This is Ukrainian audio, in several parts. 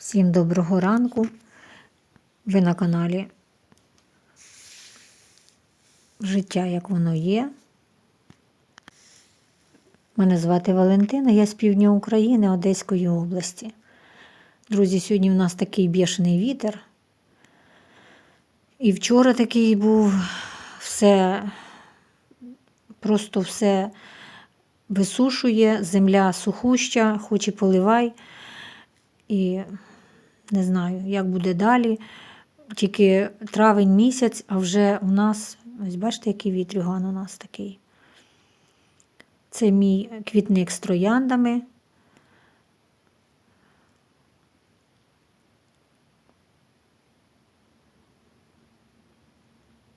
Всім доброго ранку. Ви на каналі Життя, як воно є. Мене звати Валентина, я з півдня України Одеської області. Друзі, сьогодні в нас такий бішений вітер. І вчора такий був все, просто все висушує, земля сухуща, хоч і поливай. І не знаю, як буде далі. Тільки травень місяць, а вже у нас, ось бачите, який вітрюган у нас такий. Це мій квітник з трояндами.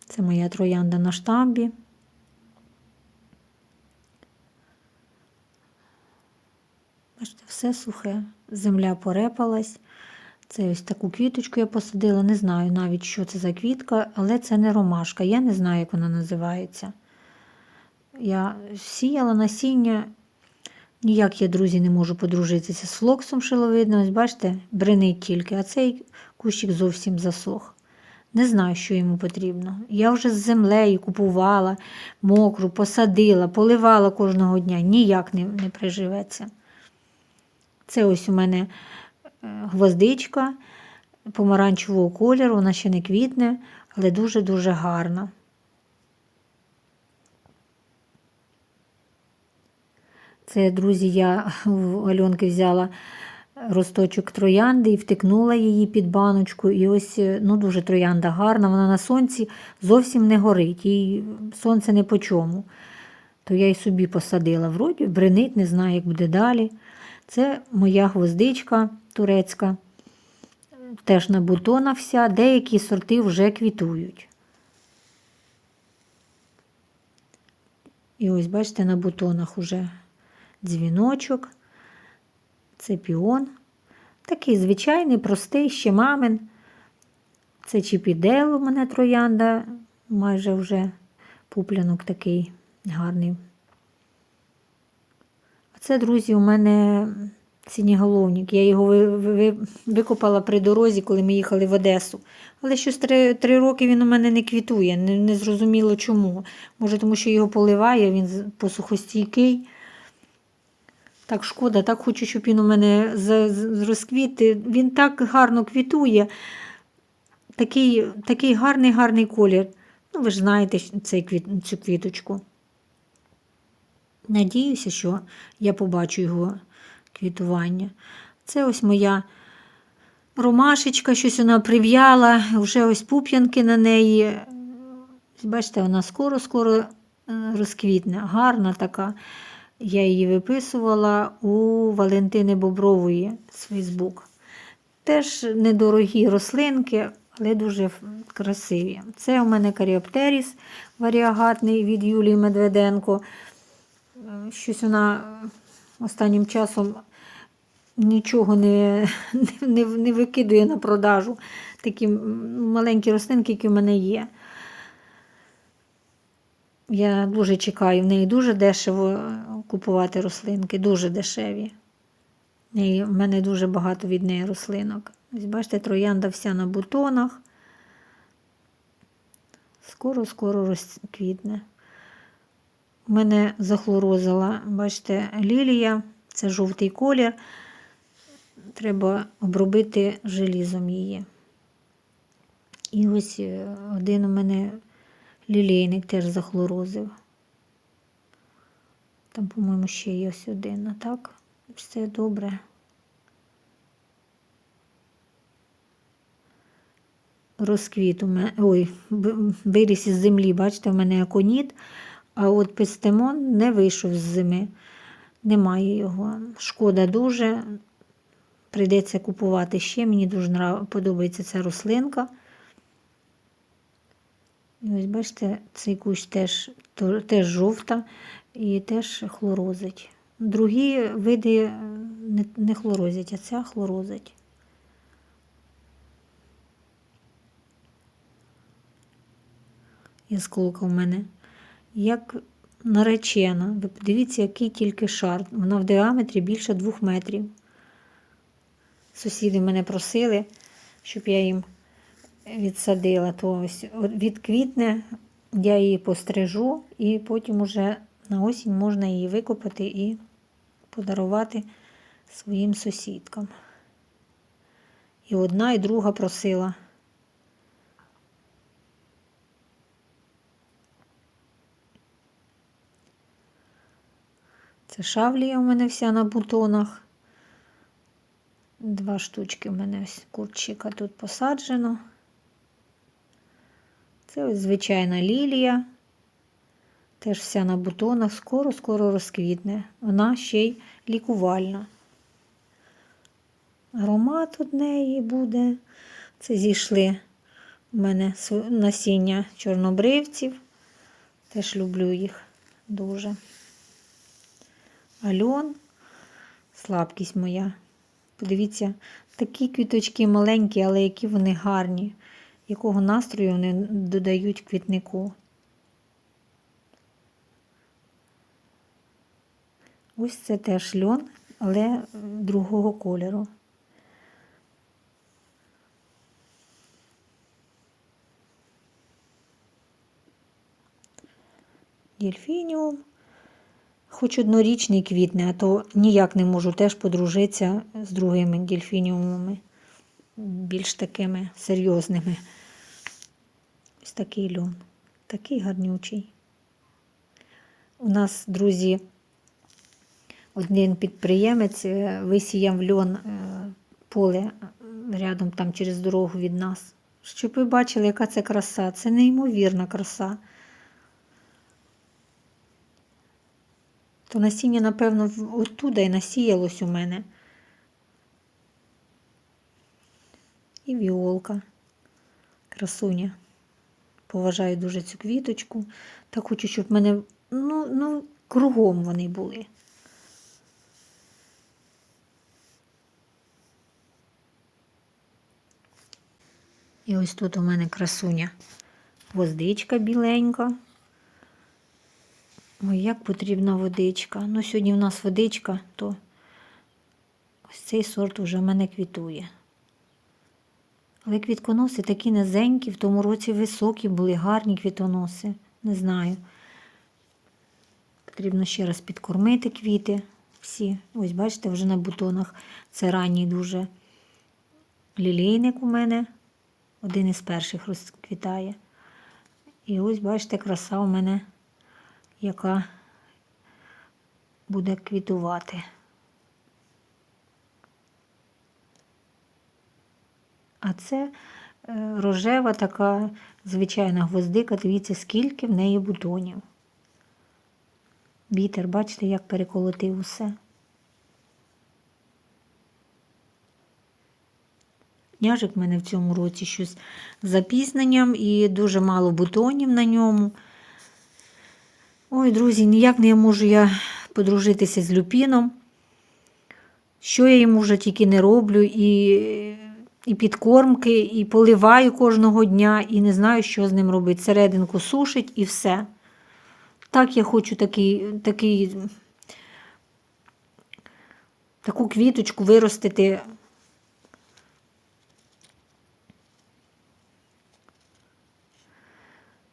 Це моя троянда на штамбі. Бачите, все сухе. Земля порепалась. Це ось таку квіточку я посадила. Не знаю навіть, що це за квітка, але це не ромашка. Я не знаю, як вона називається. Я сіяла насіння. Ніяк я, друзі, не можу подружитися з флоксом шиловидним. Ось бачите, бренить тільки, а цей кущик зовсім засох. Не знаю, що йому потрібно. Я вже з землею купувала, мокру, посадила, поливала кожного дня. Ніяк не, не приживеться. Це ось у мене гвоздичка помаранчевого кольору, вона ще не квітне, але дуже-дуже гарна. Це, друзі, я у Альонки взяла росточок троянди і втикнула її під баночку. І ось ну, дуже троянда гарна, вона на сонці зовсім не горить, їй сонце не по чому. То я й собі посадила. Вроді бренить, не знаю, як буде далі. Це моя гвоздичка турецька, теж на бутона вся, деякі сорти вже квітують. І ось, бачите, на бутонах уже дзвіночок, це піон. Такий звичайний, простий, ще мамин. Це чіпідел у мене троянда, майже вже пуплянок такий гарний. А це, друзі, у мене синєголовник. Я його ви, ви, викопала при дорозі, коли ми їхали в Одесу. Але щось три, три роки він у мене не квітує, не, не зрозуміло чому. Може, тому що його поливає, він посухостійкий. Так шкода, так хочу, щоб він у мене з, з розквіти. Він так гарно квітує. Такий такий гарний гарний колір. Ну, ви ж знаєте цей квіт, цю квіточку. Надіюся, що я побачу його квітування. Це ось моя ромашечка, щось вона прив'яла, вже ось пуп'янки на неї. Бачите, вона скоро-скоро розквітне. Гарна така. Я її виписувала у Валентини Бобрової з Фейсбук. Теж недорогі рослинки, але дуже красиві. Це у мене каріоптеріс варіагатний від Юлії Медведенко. Щось вона останнім часом нічого не не, не викидує на продажу. Такі маленькі рослинки, які в мене є. Я дуже чекаю, в неї дуже дешево купувати рослинки, дуже дешеві. І в мене дуже багато від неї рослинок. Ось бачите, троянда вся на бутонах. Скоро-скоро розквітне. У мене захлорозила, бачите, лілія, це жовтий колір. Треба обробити желізом її. І ось один у мене лілейник теж захлорозив. Там, по-моєму, ще є ось один, а так, все добре. Розквіт у мене, ой, виріс із землі, бачите, у мене аконіт. А от пестемон не вийшов з зими. Немає його. Шкода дуже. Прийдеться купувати ще. Мені дуже подобається ця рослинка. І ось, бачите, цей кущ теж теж жовта і теж хлорозить. Другі види не, не хлорозять, а ця хлорозить. Ясколка в мене як наречена. Ви подивіться, який тільки шар. Вона в діаметрі більше двох метрів. Сусіди мене просили, щоб я їм відсадила. То ось от відквітне, я її пострижу, і потім уже на осінь можна її викопати і подарувати своїм сусідкам. І одна, і друга просила. Це шавлія у мене вся на бутонах. Два штучки в мене ось курчика тут посаджено. Це ось звичайна лілія. Теж вся на бутонах, скоро-скоро розквітне. Вона ще й лікувальна. Аромат від неї буде. Це зійшли у мене насіння чорнобривців. Теж люблю їх дуже. Альон, слабкість моя. Подивіться, такі квіточки маленькі, але які вони гарні. Якого настрою вони додають квітнику. Ось це теж льон, але другого кольору. Дельфініум. Хоч однорічний квітне, а то ніяк не можу теж подружитися з другими дельфініумами, більш такими серйозними. Ось такий льон, такий гарнючий. У нас, друзі, один підприємець е, висіяв льон е, поле е, рядом там через дорогу від нас. Щоб ви бачили, яка це краса. Це неймовірна краса. То насіння, напевно, оттуда і насіялось у мене. І віолка. Красуня. Поважаю дуже цю квіточку. Так хочу, щоб в мене ну, ну, кругом вони були. І ось тут у мене красуня. Гвоздичка біленька. Ой, як потрібна водичка. Ну, сьогодні в нас водичка, то ось цей сорт вже в мене квітує. Але квітконоси такі низенькі, в тому році високі були, гарні квітоноси. Не знаю. Потрібно ще раз підкормити квіти всі. Ось, бачите, вже на бутонах. Це ранній дуже лілейник у мене. Один із перших розквітає. І ось, бачите, краса у мене яка буде квітувати. А це е, рожева така звичайна гвоздика. Дивіться, скільки в неї бутонів. Вітер, бачите, як переколотив усе. Няжик в мене в цьому році щось з запізненням і дуже мало бутонів на ньому. Ой, друзі, ніяк не можу я подружитися з люпіном. Що я йому вже тільки не роблю, і, і підкормки, і поливаю кожного дня, і не знаю, що з ним робити. Серединку сушить і все. Так я хочу такий, такий, таку квіточку виростити.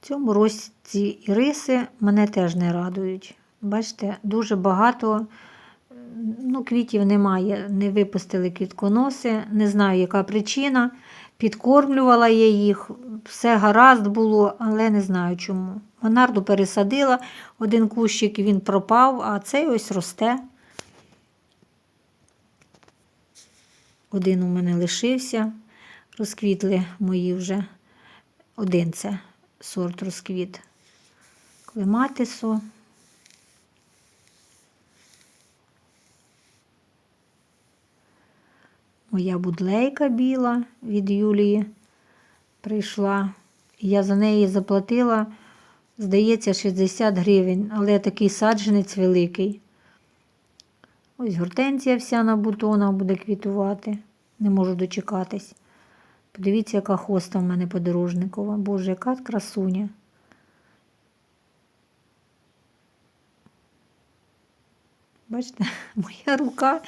В цьому році іриси мене теж не радують. Бачите, дуже багато ну, квітів немає, не випустили квітконоси, не знаю, яка причина. Підкормлювала я їх, все гаразд було, але не знаю чому. Монарду пересадила, один кущик він пропав, а цей ось росте. Один у мене лишився, розквітли мої вже. Один це сорт розквіт клематису. Моя будлейка біла від Юлії прийшла. Я за неї заплатила, здається, 60 гривень, але такий саджанець великий. Ось гортензія вся на бутонах буде квітувати. Не можу дочекатись. Подивіться, яка хоста в мене подорожникова. Боже, яка красуня. Бачите, моя рука,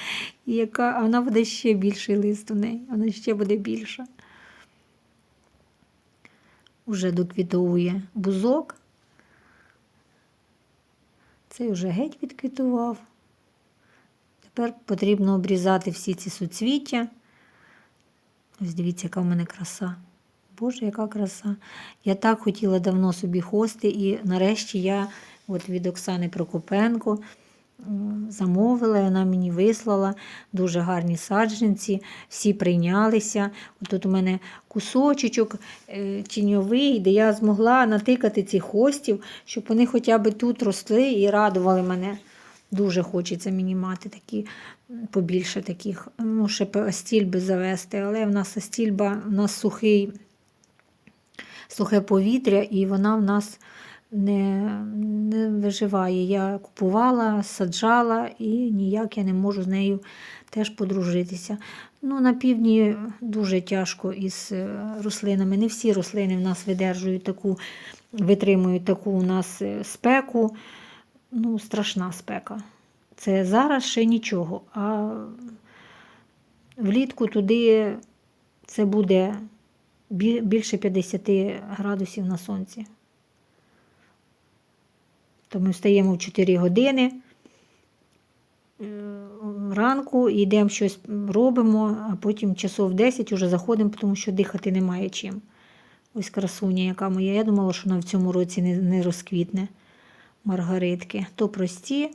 яка, а вона буде ще більший лист у неї, вона ще буде більша. Уже доквітує бузок. Цей вже геть відквітував. Тепер потрібно обрізати всі ці суцвіття. Ось дивіться, яка в мене краса. Боже, яка краса. Я так хотіла давно собі хости, і нарешті я от від Оксани Прокопенко замовила, вона мені вислала дуже гарні саджанці, всі прийнялися. От тут у мене кусочок е, тіньовий, де я змогла натикати цих хостів, щоб вони хоча б тут росли і радували мене. Дуже хочеться мені мати такі побільше таких. Ну, ще б астільби завести, але в нас астільба, в нас сухий, сухе повітря, і вона в нас не, не виживає. Я купувала, саджала і ніяк я не можу з нею теж подружитися. Ну, на півдні дуже тяжко із е, рослинами. Не всі рослини в нас видержують таку, витримують таку у нас е, спеку. Ну, страшна спека. Це зараз ще нічого. А влітку туди це буде більше 50 градусів на сонці. То ми встаємо в 4 години е, ранку, йдемо щось робимо, а потім часов 10 вже заходимо, тому що дихати немає чим. Ось красуня, яка моя. Я думала, що вона в цьому році не розквітне маргаритки. То прості.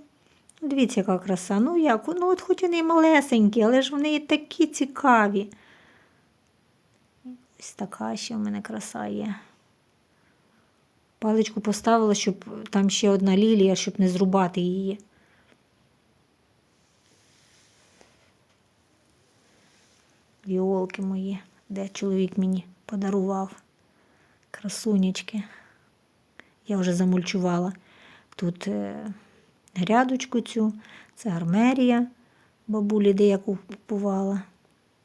Ну, Дивіться, яка краса. Ну як? Ну, от хоч вони малесенькі, але ж вони такі цікаві. Ось така ще в мене краса є. Паличку поставила, щоб там ще одна лілія, щоб не зрубати її. Віолки мої, де чоловік мені подарував. Красунечки. Я вже замульчувала тут е, грядочку цю, це армерія бабулі, де я купувала.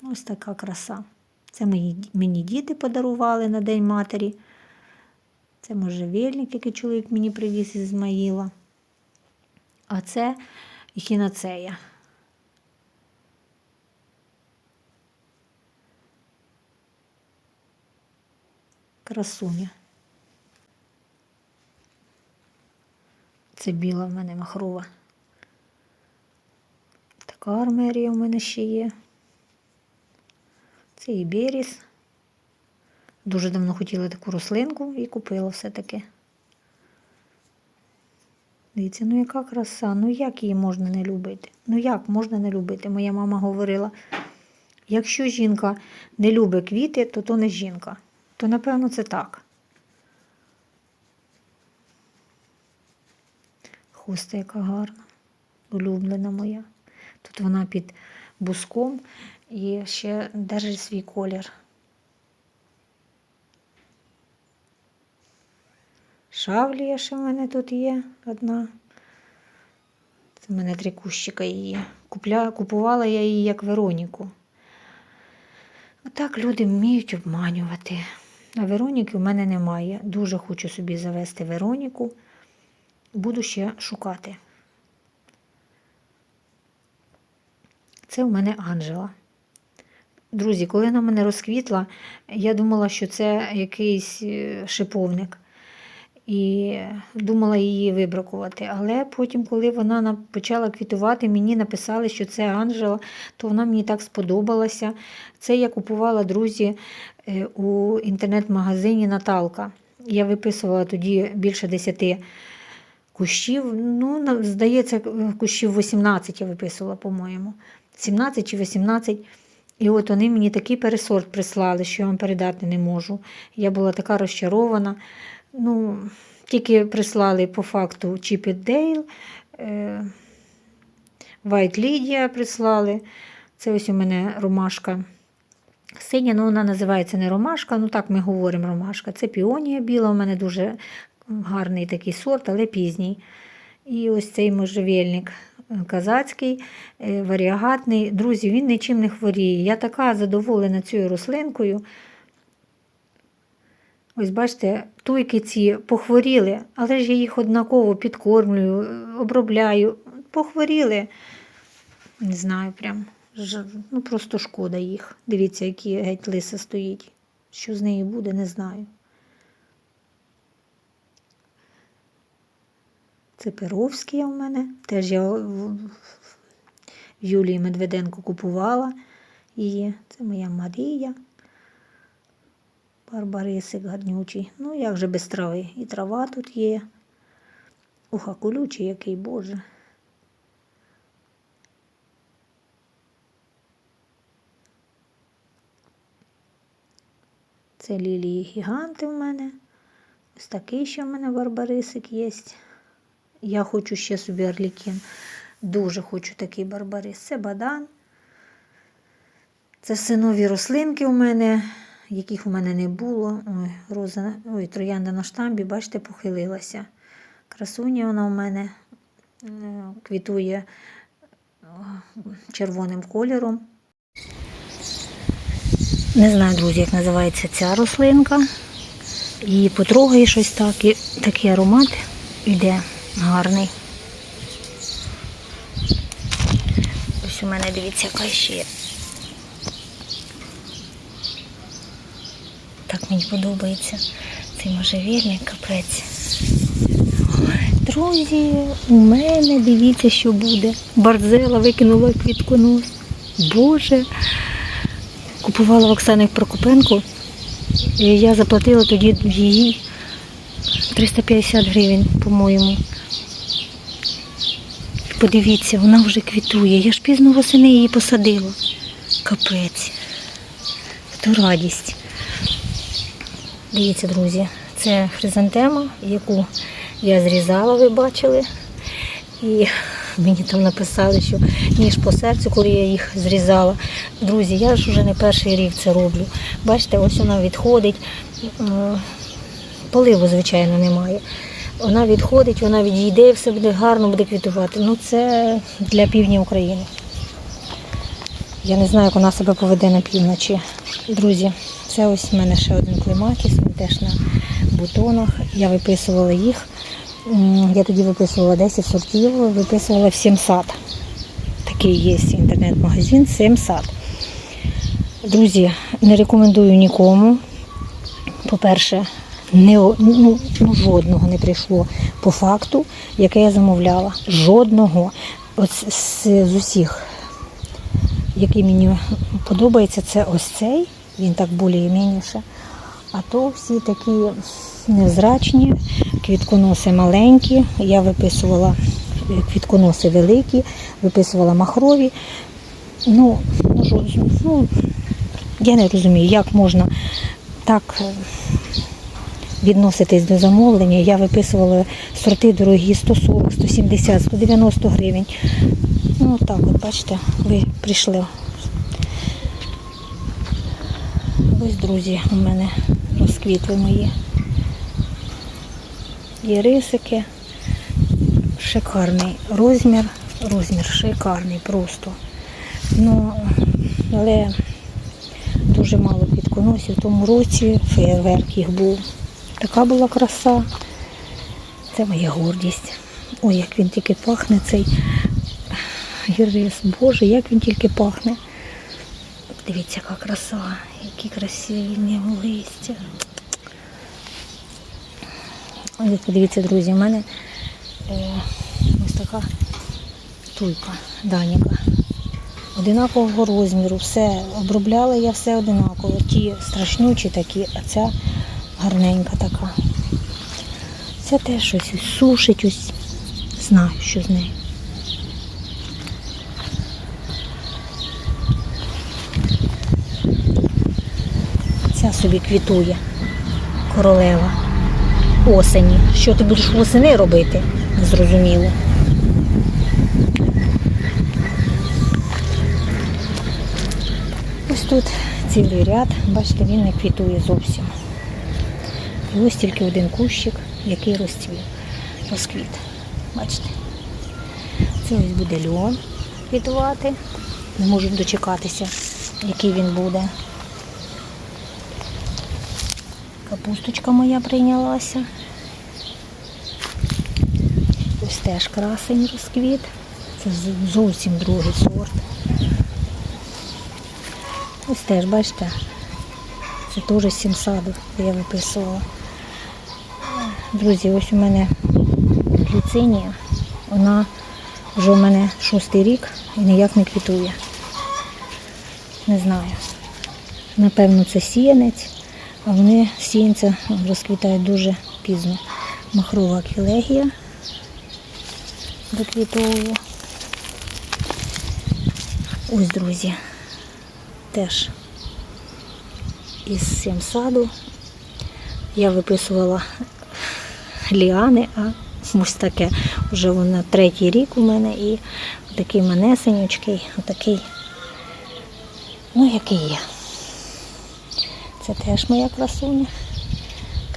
Ось така краса. Це мої, мені діти подарували на День матері. Це можжевельник, який чоловік мені привіз із Ізмаїла. А це ехінацея. Красуня. Це біла в мене махрова. Така армерія в мене ще є. Це і беріс. Дуже давно хотіла таку рослинку і купила все-таки. Дивіться, ну яка краса, ну як її можна не любити? Ну як можна не любити? Моя мама говорила, якщо жінка не любить квіти, то то не жінка. То напевно це так. Хуста яка гарна, улюблена моя. Тут вона під буском і ще держить свій колір. Шавлія ще в мене тут є одна. Це в мене три кущика її. Купля, купувала я її як Вероніку. Отак люди вміють обманювати. А Вероніки в мене немає. Дуже хочу собі завести Вероніку. Буду ще шукати. Це у мене Анжела. Друзі, коли вона мене розквітла, я думала, що це якийсь е, шиповник. І думала її вибракувати. Але потім, коли вона почала квітувати, мені написали, що це Анжела, то вона мені так сподобалася. Це я купувала, друзі, е, у інтернет-магазині Наталка. Я виписувала тоді більше 10 кущів. Ну, здається, кущів 18 я виписувала, по-моєму. 17 чи 18. І от вони мені такий пересорт прислали, що я вам передати не можу. Я була така розчарована. Ну, тільки прислали по факту Чіпіт Дейл, е, White Lydia прислали. Це ось у мене ромашка синя, ну вона називається не ромашка, ну так ми говоримо ромашка. Це піонія біла, у мене дуже гарний такий сорт, але пізній. І ось цей можжевельник е, казацький, е, варіагатний. Друзі, він нічим не хворіє. Я така задоволена цією рослинкою. Ось бачите, туйки ці похворіли, але ж я їх однаково підкормлюю, е, обробляю. похворіли. Не знаю, прям. Ну, просто шкода їх. Дивіться, які геть лиса стоїть. Що з нею буде, не знаю. Це Перовський у мене. Теж я в Юлії Медведенко купувала її. Це моя Марія. Барбарисик гарнючий. Ну, як же без трави? І трава тут є. Уха, колючий який, Боже. Це лілії гіганти в мене. Ось такий ще в мене барбарисик є. Я хочу ще собі орлікін. Дуже хочу такий барбарис. Це бадан. Це все нові рослинки у мене, яких у мене не було. Ой, роза, ой, троянда на штамбі, бачите, похилилася. Красуня вона у мене квітує е, червоним кольором. Не знаю, друзі, як називається ця рослинка. Її потрогає щось так, і такий аромат йде гарний. Ось у мене дивіться, яка ще. є. Так мені подобається цей можжевельник, капець. Друзі, у мене дивіться, що буде. Барзела викинула квітконос. Боже. Купувала в Оксани Прокопенко. І я заплатила тоді її 350 гривень, по-моєму. Подивіться, вона вже квітує. Я ж пізно восени її посадила. Капець. То радість. Дивіться, друзі, це хризантема, яку я зрізала, ви бачили. І мені там написали, що ніж по серцю, коли я їх зрізала. Друзі, я ж вже не перший рік це роблю. Бачите, ось вона відходить. Е, Поливу, звичайно, немає. Вона відходить, вона відійде, все буде гарно, буде квітувати. Ну це для півдня України. Я не знаю, як вона себе поведе на півночі. Друзі, це ось в мене ще один клематіс, він теж на бутонах. Я виписувала їх. Я тоді виписувала 10 сортів, виписувала в сад. Такий є інтернет-магазин сад. Друзі, не рекомендую нікому. По-перше, не, ну, ну, жодного не прийшло по факту, яке я замовляла. Жодного. От з, з- усіх який мені подобається, це ось цей. Він так більш-менше. А то всі такі невзрачні, квітконоси маленькі. Я виписувала е, квітконоси великі, виписувала махрові. Ну, ну, ну, я не розумію, як можна так е, відноситись до замовлення. Я виписувала сорти дорогі 140, 170, 190 гривень. Ну, так от, бачите, ви прийшли. Ось, друзі, у мене розквітли мої ірисики. Шикарний розмір, розмір шикарний просто. Ну, але дуже мало підконосів. Тому році феєрверк їх був. Така була краса. Це моя гордість. Ой, як він тільки пахне цей Гірис, Боже, як він тільки пахне. Дивіться, яка краса, які красиві листя. Ось подивіться, друзі, у мене е, ось така туйка, даніка. Одинакового розміру, все обробляла я все одинаково. Ті страшнючі такі, а ця гарненька така. Ця теж щось сушить, ось знаю, що з нею. Ця собі квітує королева осені. Що ти будеш восени робити? Незрозуміло. Ось тут цілий ряд, бачите, він не квітує зовсім. І ось тільки один кущик, який розцвів, розквіт. Бачите? Це ось буде льон квітувати. Не можу дочекатися, який він буде. Капусточка моя прийнялася. Ось теж красень розквіт. Це зовсім другий сорт. Ось теж, бачите, це теж з сімсаду, де я виписувала. Друзі, ось у мене гліцинія. Вона вже у мене шостий рік і ніяк не квітує. Не знаю. Напевно, це сіянець, а вони сіянця розквітають дуже пізно. Махрова аквілегія доквітовує. Ось, друзі, теж із сімсаду я виписувала ліани, а ось таке. Вже вона третій рік у мене і такий манесенючкий, отакий, ну, який є. Це теж моя красуня.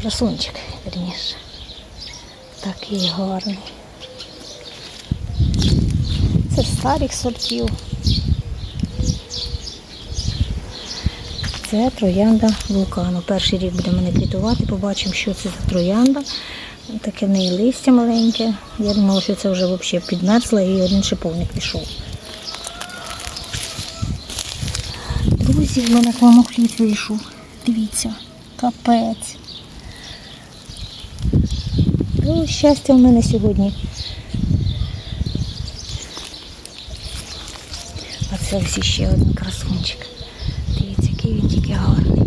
Красунчик, верніше. Такий гарний. Це старих сортів. Це троянда вулкану. Перший рік буде мене квітувати, побачимо, що це за троянда. Таке в неї листя маленьке. Я думала, що це вже взагалі підмерзла і один шиповник пішов. Друзі, в мене клонохліт вийшов. Дивіться, капець. Ну, щастя в мене сьогодні. А це ось іще один красунчик. Дивіться, який він тільки гарний.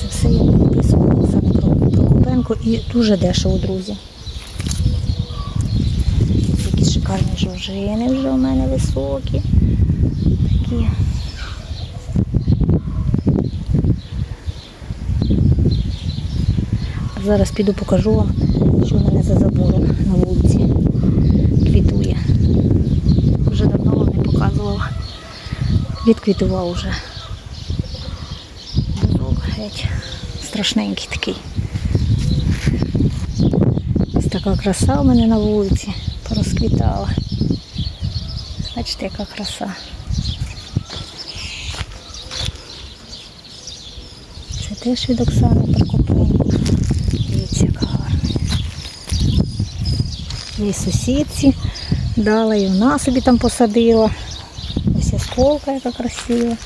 Це все я підписувала Оксани Про- Прокопенко і дуже дешево, друзі. Такі шикарні жоржини вже у мене високі. Такі. Зараз піду покажу вам, що в мене за забором на вулиці квітує. Вже давно вам не показувала. Відквітував уже. Бузок геть. Страшненький такий. Така краса у мене на вулиці порозквітала. Бачите, яка краса. Це теж від Оксани Прокопенко. Дивіться, яка гарна. Їй сусідці дала, і вона собі там посадила. Ось ясколка, яка красива.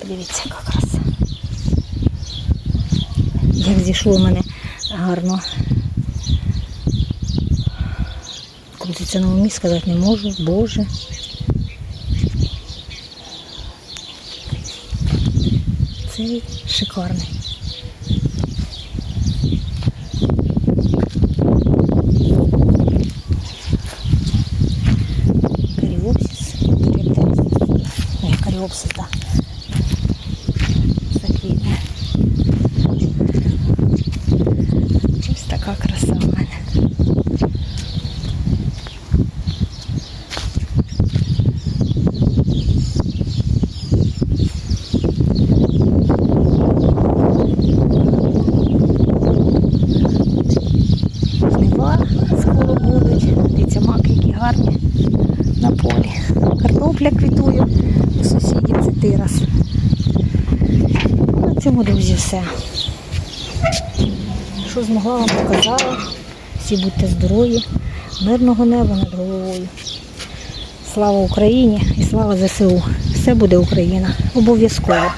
Подивіться, яка краса. Як зійшло в мене гарно. Крутиться на умі, сказати не можу, Боже. Цей шикарний. Каріопсис. Ні, каріопсис, так. Все. Що змогла вам показала. Всі будьте здорові, мирного неба над головою. Слава Україні і слава ЗСУ. Все буде Україна. Обов'язково.